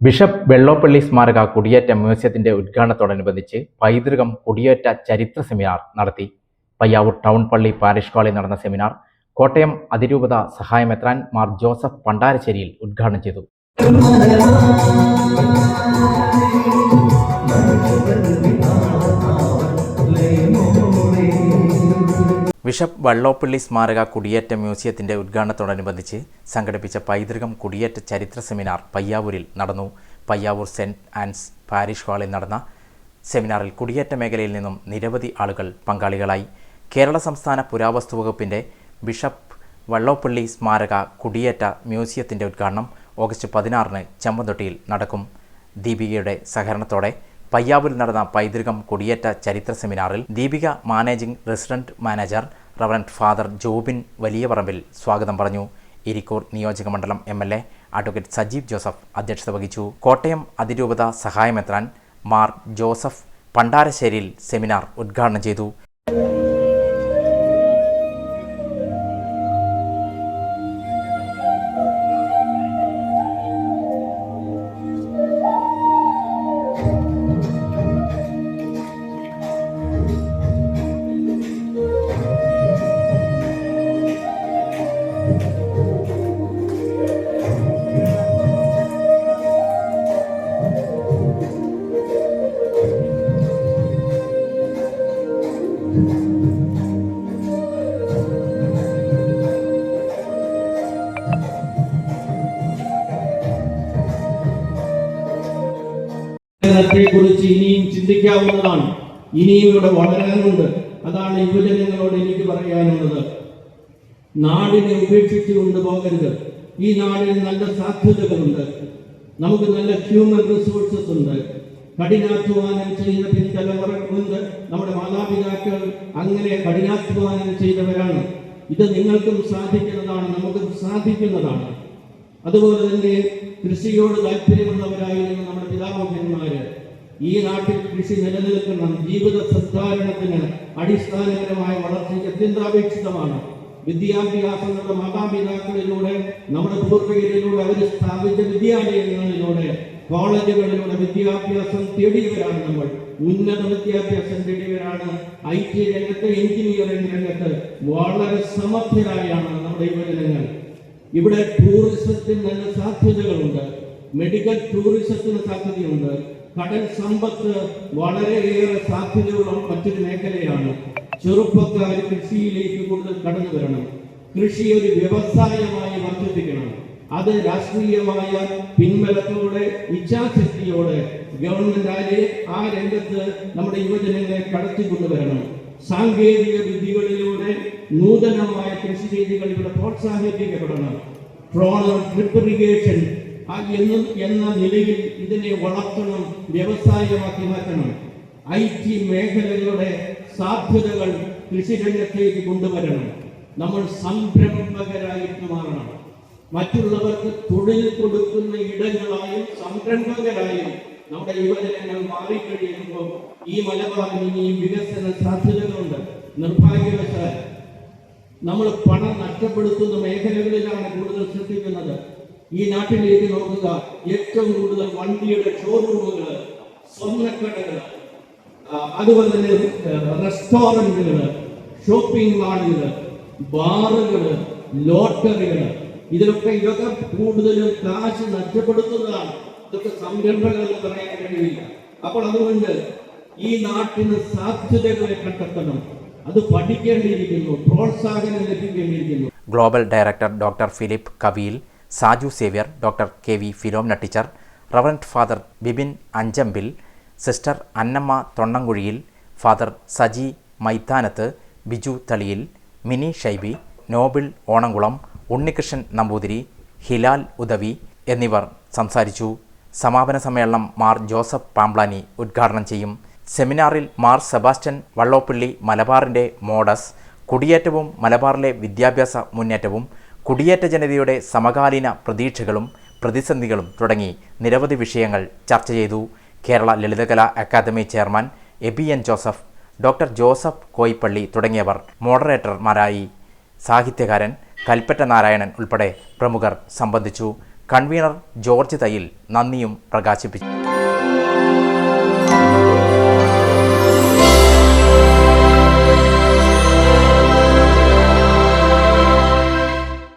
Bishop Vellopally സ്മാരക കുടിയേറ്റ മ്യൂസിയത്തിന്റെ ഉദ്ഘാടനത്തോടനുബന്ധിച്ച് പൈതൃകം കുടിയേറ്റ ചരിത്ര സെമിനാർ നടത്തി. പയ്യാവൂർ ടൗൺ പള്ളി പാരിഷ് ഹാളിൽ നടന്ന സെമിനാർ കോട്ടയം അതിരൂപത സഹായമെത്രാൻ മാർ ജോസഫ് പണ്ടാരശ്ശേരിയിൽ ഉദ്ഘാടനം ചെയ്തു. ബിഷപ്പ് വള്ളോപ്പള്ളി സ്മാരക കുടിയേറ്റ മ്യൂസിയത്തിന്റെ ഉദ്ഘാടനത്തോടനുബന്ധിച്ച് സംഘടിപ്പിച്ച പൈതൃകം കുടിയേറ്റ ചരിത്ര സെമിനാർ പയ്യാവൂരിൽ നടന്നു. പയ്യാവൂർ സെന്റ് ആൻസ് പാരിഷ് ഹാളിൽ നടന്ന സെമിനാറിൽ കുടിയേറ്റ മേഖലയിൽ നിന്നും നിരവധി ആളുകൾ പങ്കാളികളായി. കേരള സംസ്ഥാന പുരാവസ്തു വകുപ്പിന്റെ ബിഷപ്പ് വള്ളോപ്പള്ളി സ്മാരക കുടിയേറ്റ മ്യൂസിയത്തിന്റെ ഉദ്ഘാടനം ഓഗസ്റ്റ് പതിനാറിന് ചെമ്പന്തൊട്ടിയിൽ നടക്കും. ദീപികയുടെ സഹകരണത്തോടെ പയ്യാവൂരിൽ നടന്ന പൈതൃകം കുടിയേറ്റ ചരിത്ര സെമിനാറിൽ Deepika managing resident manager reverend father Jobin വലിയ പറമ്പിൽ സ്വാഗതം പറഞ്ഞു. ഇരിക്കൂർ നിയോജക മണ്ഡലം M L A advocate Sajeev Joseph അധ്യക്ഷത വഹിച്ചു. കോട്ടയം അതിരൂപത സഹായമെത്രാൻ മാർ ജോസഫ് പണ്ടാരശ്ശേരിയിൽ സെമിനാർ ഉദ്ഘാടനം ചെയ്തു. കുറിച്ച് ഇനിയും ചിന്തിക്കാവുന്നതാണ്. ഇനിയും ഇവിടെ വളരാനുണ്ട്. അതാണ് യുവജനങ്ങളോട് എനിക്ക് പറയാനുള്ളത്. നാടിനെ ഉപേക്ഷിച്ചു കൊണ്ടുപോകരുത് ഈ നാടിന് നല്ല സാധ്യതകളുണ്ട്. നമുക്ക് നല്ല ഹ്യൂമൻ റിസോഴ്സസ് ഉണ്ട്. കഠിനാധ്വാനം ചെയ്ത പിൻതലമുറകളുണ്ട്. നമ്മുടെ മാതാപിതാക്കൾ അങ്ങനെ കഠിനാധ്വാനം ചെയ്തവരാണ്. ഇത് നിങ്ങൾക്കും സാധിക്കുന്നതാണ് നമുക്കും സാധിക്കുന്നതാണ്. അതുപോലെ തന്നെ കൃഷിയോട് താല്പര്യമുള്ളവരായിരുന്നു നമ്മുടെ പിതാമഹന്മാര് ഈ നാട്ടിൽ കൃഷി നിലനിൽക്കണം ജീവിത സദ്ധാരണത്തിന് അടിസ്ഥാനപരമായ വളർച്ചയ്ക്ക് അത്യന്താപേക്ഷിതമാണ്. വിദ്യാഭ്യാസങ്ങളുടെ മാതാപിതാക്കളിലൂടെ നമ്മുടെ പൂർവികരിലൂടെ അവർ സ്ഥാപിച്ച വിദ്യാലയങ്ങളിലൂടെ കോളേജുകളിലൂടെ വിദ്യാഭ്യാസം തേടിയവരാണ് നമ്മൾ. ഉന്നത വിദ്യാഭ്യാസം തേടിയവരാണ്. ഐ ടി രംഗത്ത് എഞ്ചിനീയറിംഗ് രംഗത്ത് വളരെ സമർത്ഥരായാണ് നമ്മുടെ യുവജനങ്ങൾ. ഇവിടെ ടൂറിസത്തിന് നല്ല സാധ്യതകളുണ്ട്. മെഡിക്കൽ ടൂറിസത്തിന് സാധ്യതയുണ്ട്. കടൽ സമ്പത്ത് വളരെയേറെ സാധ്യതയുള്ള മറ്റൊരു മേഖലയാണ്. ചെറുപ്പക്കാർ കൃഷിയിലേക്ക് കൂടുതൽ കടന്നു വരണം. കൃഷി ഒരു വ്യവസായമായി വർദ്ധിപ്പിക്കണം. അത് രാഷ്ട്രീയമായ പിൻബലത്തോടെ ഇച്ഛാശക്തിയോടെ ഗവൺമെന്റ് ആരെ ആ രംഗത്ത് നമ്മുടെ യുവജനങ്ങളെ കടത്തിക്കൊണ്ടുവരണം സാങ്കേതിക വിദ്യകളിലൂടെ നൂതനമായ കൃഷി രീതികൾ ഇവിടെ പ്രോത്സാഹിപ്പിക്കപ്പെടണം. ട്രോളർ ഡ്രിപ്പ് ഇറിഗേഷൻ എന്നും നിലയിൽ ഇതിനെ വളർത്തണം വ്യവസായമാക്കി മാറ്റണം. ഐ ടി മേഖലകളുടെ സാധ്യതകൾ കൃഷിരംഗത്തേക്ക് കൊണ്ടുവരണം. നമ്മൾ സംരംഭകരായിട്ട് മാറണം. മറ്റുള്ളവർക്ക് തൊഴിൽ കൊടുക്കുന്ന ഇടങ്ങളായും സംരംഭകരായും നമ്മുടെ യുവജനങ്ങൾ മാറിക്കഴിയുമ്പോൾ ഈ മലബാറിന് ഇനിയും വികസന സാധ്യതകളുണ്ട്. നിർഭാഗ്യവശാൽ നമ്മൾ പണം നഷ്ടപ്പെടുത്തുന്ന മേഖലകളിലാണ് കൂടുതൽ ശ്രദ്ധിക്കുന്നത്. ഈ നാട്ടിലേക്ക് നോക്കുക. ഏറ്റവും കൂടുതൽ വണ്ടിയുടെ ഷോറൂമുകൾ സ്വർണക്കടകൾ അതുപോലെ തന്നെ റെസ്റ്റോറന്റുകൾ ഷോപ്പിംഗ് മാളുകൾ ബാറുകൾ ലോട്ടറികൾ ഇതിലൊക്കെ ഇതൊക്കെ കൂടുതലും കാശ് നഷ്ടപ്പെടുത്തുന്നതാണ് ഇതൊക്കെ സംരംഭങ്ങൾ എന്ന് പറയാൻ കഴിയില്ല. അപ്പോൾ അതുകൊണ്ട് ഈ നാട്ടിന് സാധ്യതകളെ കണ്ടെത്തണം. അത് പഠിക്കേണ്ടിയിരിക്കുന്നു പ്രോത്സാഹനം ലഭിക്കേണ്ടിയിരിക്കുന്നു. Global director doctor Philip Kaviyil Saju Xavier doctor K V Philomina teacher reverend father Bibin Anchampil sister Annamma Thonnankuzhiyil father Saji Maithanath Biju Thaliyil Mini Shaiby Noble Onamkulam Unnikrishnan Namboothiri Hilal Udavi എന്നിവർ സംസാരിച്ചു. സമാപന സമ്മേളനം Mar Joseph Pamplany ഉദ്ഘാടനം ചെയ്യും. സെമിനാറിൽ Mar Sebastian Vallopilly മലബാറിന്റെ modus കുടിയേറ്റവും മലബാറിലെ വിദ്യാഭ്യാസ മുന്നേറ്റവും കുടിയേറ്റ ജനതയുടെ സമകാലീന പ്രതീക്ഷകളും പ്രതിസന്ധികളും തുടങ്ങി നിരവധി വിഷയങ്ങൾ ചർച്ച ചെയ്തു. Kerala Lalithakala academy chairman Aby N Joseph doctor Joseph Koippally തുടങ്ങിയവർ മോഡറേറ്റർമാരായി. സാഹിത്യകാരൻ കൽപ്പറ്റ നാരായണൻ ഉൾപ്പെടെ പ്രമുഖർ സംബന്ധിച്ചു. കൺവീനർ ജോർജ് തയ്യിൽ നന്ദിയും പ്രകാശിപ്പിച്ചു.